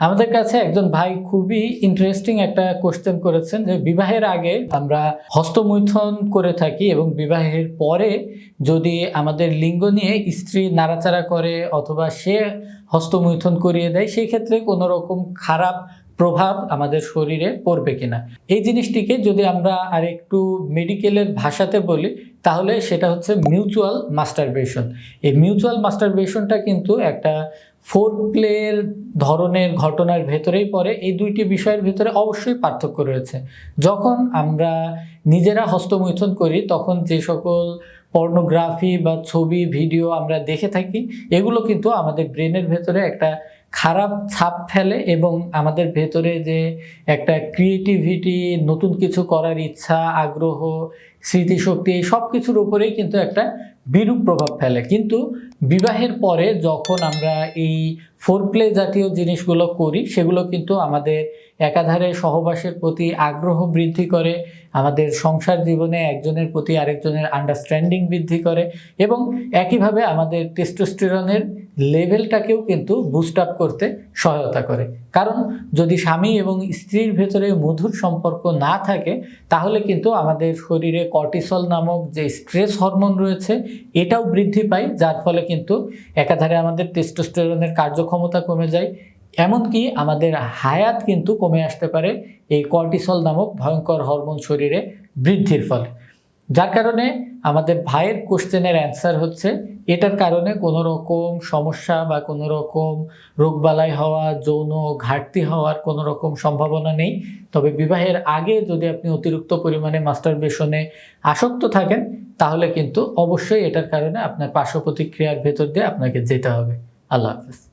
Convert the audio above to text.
আমাদের কাছে একজন ভাই খুবই ইন্টারেস্টিং একটা কোশ্চেন করেছেন যে বিবাহের আগে আমরা হস্তমৈথন করে থাকি এবং বিবাহের পরে যদি আমাদের লিঙ্গ নিয়ে স্ত্রী নাড়াচাড়া করে অথবা সে হস্তমৈথন করিয়ে দেয়, সেই ক্ষেত্রে কোনো রকম খারাপ প্রভাব আমাদের শরীরে পড়বে কিনা। এই জিনিসটিকে যদি আমরা আর একটু মেডিকেলের ভাষাতে বলি, তাহলে সেটা হচ্ছে মিউচুয়াল মাস্টারবেশন এই মিউচুয়াল মাস্টারবেশনটা কিন্তু একটা ফোর প্লের ধরনের ঘটনার ভেতরেই পড়ে। এই দুইটি বিষয়ের ভেতরে অবশ্যই পার্থক্য রয়েছে। যখন আমরা নিজেরা হস্তমৈথুন করি, তখন যে সকল পর্নোগ্রাফি বা ছবি ভিডিও আমরা দেখে থাকি, এগুলো কিন্তু আমাদের ব্রেনের ভেতরে একটা খারাপ ছাপ ফেলে এবং আমাদের ভেতরে যে একটা ক্রিয়েটিভিটি নতুন কিছু করার ইচ্ছা, আগ্রহ, স্মৃতিশক্তি, এই সব কিছুর উপরেই কিন্তু একটা বিরূপ প্রভাব ফেলে। কিন্তু বিবাহের পরে যখন আমরা এই ফোর প্লে জাতীয় জিনিসগুলো করি, সেগুলো কিন্তু আমাদের একাধারে সহবাসের প্রতি আগ্রহ বৃদ্ধি করে, আমাদের সংসার জীবনে একজনের প্রতি আরেকজনের আন্ডারস্ট্যান্ডিং বৃদ্ধি করে এবং একইভাবে আমাদের টেস্টোস্টেরনের লেভেলটাকেও কিন্তু বুস্ট আপ করতে সহায়তা করে। কারণ যদি স্বামী এবং স্ত্রীর ভেতরে মধুর সম্পর্ক না থাকে, তাহলে কিন্তু আমাদের শরীরে কর্টিসল নামক যে স্ট্রেস হরমোন রয়েছে, এটাও বৃদ্ধি পায়, যার ফলে কিন্তু একাধারে আমাদের টেস্টোস্টেরনের কার্যক্ষমতা কমে যায়। এমনকি আমাদের হায়াত কিন্তু কমে আসতে পারে, এই কর্টিসল নামক ভয়ঙ্কর হরমোন শরীরে বৃদ্ধির ফলে। যার কারণে আমাদের ভাইয়ের কোশ্চেনের অ্যান্সার হচ্ছে এটার কারণে কোনো রকম সমস্যা বা কোনো রকম রোগবালাই হওয়া, যৌন ঘাটতি হওয়ার কোনো রকম সম্ভাবনা নেই। তবে বিবাহের আগে যদি আপনি অতিরিক্ত পরিমাণে মাস্টারবেশনে আসক্ত থাকেন, তাহলে কিন্তু অবশ্যই এটার কারণে আপনার পার্শ্ব প্রতিক্রিয়ার ভেতর দিয়ে আপনাকে যেতে হবে। আল্লাহ হাফিজ।